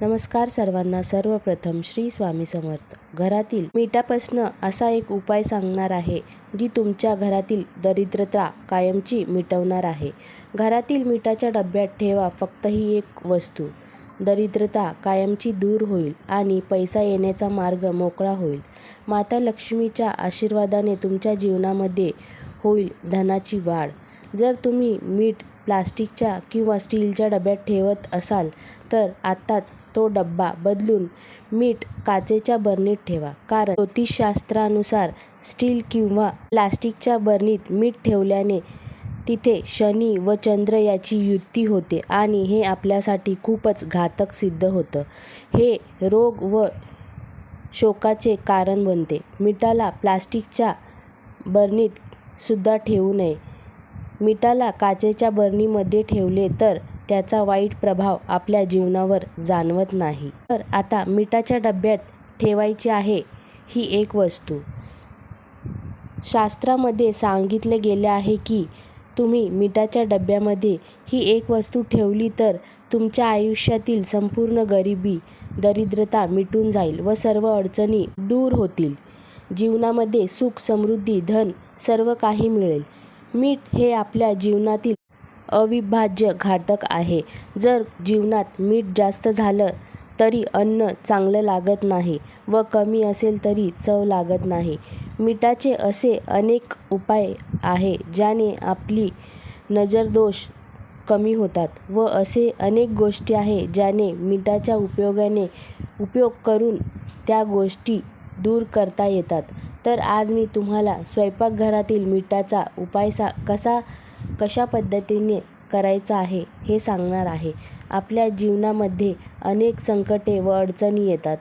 नमस्कार सर्वांना. सर्वप्रथम श्री स्वामी समर्थ. घरातील मिठापासनं असा एक उपाय सांगणार आहे जी तुमच्या घरातील दरिद्रता कायमची मिटवणार आहे. घरातील मिठाच्या डब्यात ठेवा फक्त ही एक वस्तू. दरिद्रता कायमची दूर होईल आणि पैसा येण्याचा मार्ग मोकळा होईल. माता लक्ष्मीच्या आशीर्वादाने तुमच्या जीवनामध्ये होईल धनाची वाढ. जर तुम्ही मीठ प्लास्टिकच्या किंवा स्टीलच्या डब्यात ठेवत असाल तर आत्ताच तो डब्बा बदलून मीठ काचेच्या बरणीत ठेवा. कारण ज्योतिषशास्त्रानुसार स्टील किंवा प्लास्टिकच्या बरणीत मीठ ठेवल्याने तिथे शनी व चंद्र याची युती होते आणि हे आपल्यासाठी खूपच घातक सिद्ध होतं. हे रोग व शोकाचे कारण बनते. मिठाला प्लास्टिकच्या बरणीत सुद्धा ठेवू नये. मिठाला काचेच्या बरणीमध्ये ठेवले तर त्याचा वाईट प्रभाव आपल्या जीवनावर जाणवत नाही. तर आता मिठाच्या डब्यात ठेवायची आहे ही एक वस्तू. शास्त्रामध्ये सांगितले गेले आहे की तुम्ही मिठाच्या डब्यामध्ये ही एक वस्तू ठेवली तर तुमच्या आयुष्यातील संपूर्ण गरिबी दरिद्रता मिटून जाईल व सर्व अडचणी दूर होतील. जीवनामध्ये सुख समृद्धी धन सर्व काही मिळेल. मीठ हे आपल्या जीवनातील अविभाज्य घटक आहे. जर जीवनात मीठ जास्त झालं तरी अन्न चांगलं लागत नाही व कमी असेल तरी चव लागत नाही. मिठाचे असे अनेक उपाय आहे ज्याने आपली नजरदोष कमी होतात व असे अनेक गोष्टी आहे ज्याने मिठाच्या उपयोगाने उपयोग करून त्या गोष्टी दूर करता येतात. तर आज मी तुम्हाला स्वयंपाकघरातील मिठाचा उपाय सा कसा कशा पद्धतीने करायचा आहे हे सांगणार आहे. आपल्या जीवनामध्ये अनेक संकटे व अडचणी येतात.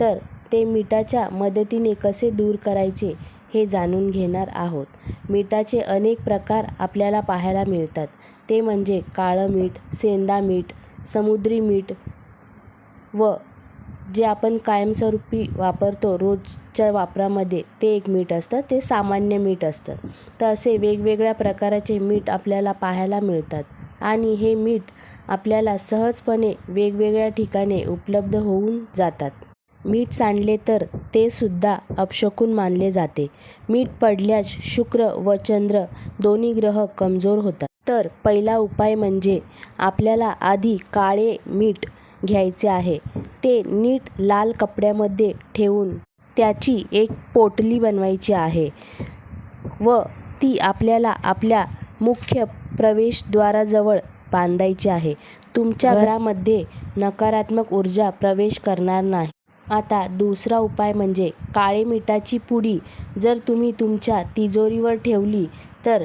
तर ते मिठाच्या मदतीने कसे दूर करायचे हे जाणून घेणार आहोत. मिठाचे अनेक प्रकार आपल्याला पाहायला मिळतात. ते म्हणजे काळं मीठ सेंदा मीठ समुद्री मीठ व जे आपण कायमस्वरूपी वापरतो रोजच्या वापरामध्ये ते एक मीठ असतं ते सामान्य मीठ असतं. तर असे वेगवेगळ्या प्रकाराचे मीठ आपल्याला पाहायला मिळतात. आणि हे मीठ आपल्याला सहजपणे वेगवेगळ्या ठिकाणी उपलब्ध होऊन जातात. मीठ सांडले तर ते सुद्धा अपशकुन मानले जाते. मीठ पडल्यास शुक्र व चंद्र दोन्ही ग्रह कमजोर होतात. तर पहिला उपाय म्हणजे आपल्याला आधी काळे मीठ घ्यायचे आहे. ते नीट लाल कपड्यामध्ये ठेवून त्याची एक पोटली बनवायची आहे व ती आपल्याला आपल्या मुख्य प्रवेशद्वाराजवळ बांधायची आहे. तुमच्या घरामध्ये नकारात्मक ऊर्जा प्रवेश करणार नाही. आता दुसरा उपाय म्हणजे काळे मिठाची पुडी जर तुम्ही तुमच्या तिजोरीवर ठेवली तर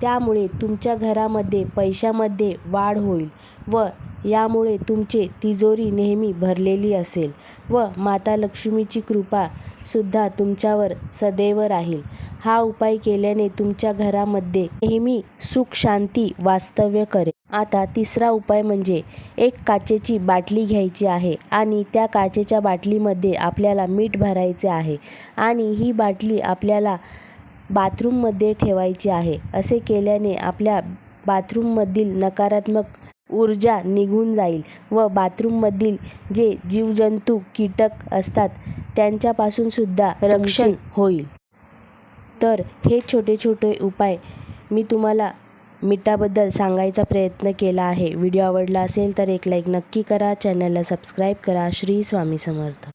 त्यामुळे तुमच्या घरामध्ये पैशामध्ये वाढ होईल व यामुळे तुमची तिजोरी नेहमी भरलेली असेल व माता लक्ष्मीची कृपासुद्धा तुमच्यावर सदैव राहील. हा उपाय केल्याने तुमच्या घरामध्ये नेहमी सुख शांती वास्तव्य करेल. आता तिसरा उपाय म्हणजे एक काचेची बाटली घ्यायची आहे आणि त्या काचेच्या बाटलीमध्ये आपल्याला मीठ भरायचे आहे आणि ही बाटली आपल्याला बाथरूममध्ये ठेवायची आहे. असे केल्याने आपल्या बाथरूममधील नकारात्मक ऊर्जा निघून जाईल व बाथरूममधील जे जीवजंतू कीटक असतात त्यांच्यापासूनसुद्धा रक्षण होईल. तर हे छोटे छोटे उपाय मी तुम्हाला मिठाबद्दल सांगायचा प्रयत्न केला आहे. व्हिडिओ आवडला असेल तर एक लाईक नक्की करा चॅनलला सबस्क्राईब करा. श्री स्वामी समर्थ.